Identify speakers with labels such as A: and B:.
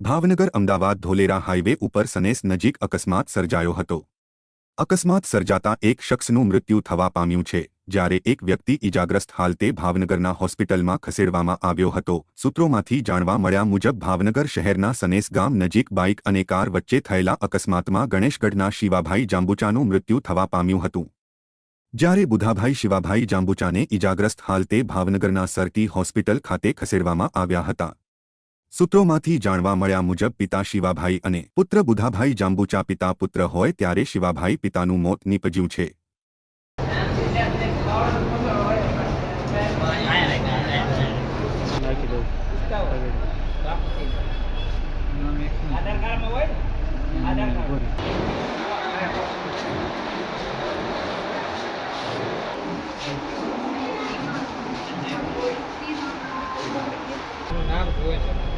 A: Bhavnagar Ahmedabad Dholera highway ઉપર સનેસ નજીક અકસ્માત સર્જાયો હતો. અકસ્માત સર્જાતા એક શખ્સનું મૃત્યુ થવા પામ્યું છે, જ્યારે એક વ્યક્તિ ઇજાગ્રસ્ત હાલતે ભાવનગરના હોસ્પિટલમાં ખસેડવામાં આવ્યો હતો. સૂત્રોમાંથી જાણવા મળ્યા મુજબ, ભાવનગર શહેરના સનેસ ગામ નજીક બાઇક અને કાર વચ્ચે થયેલા અકસ્માતમાં ગણેશગઢના શિવાભાઈ જાંબુચાનું મૃત્યુ થવા પામ્યું હતું. જ્યારે બુધાભાઈ શિવાભાઈ જાંબુચાને ઇજાગ્રસ્ત હાલતે ભાવનગરના સરટી હોસ્પિટલ ખાતે ખસેડવામાં આવ્યા હતા. સૂત્રોમાંથી જાણવા મળ્યા મુજબ પિતા શિવાભાઈ અને પુત્ર બુધાભાઈ જાંબુચા પિતા પુત્ર હોય ત્યારે શિવાભાઈ પિતાનું મોત નીપજ્યું છે.
B: નામ જોવે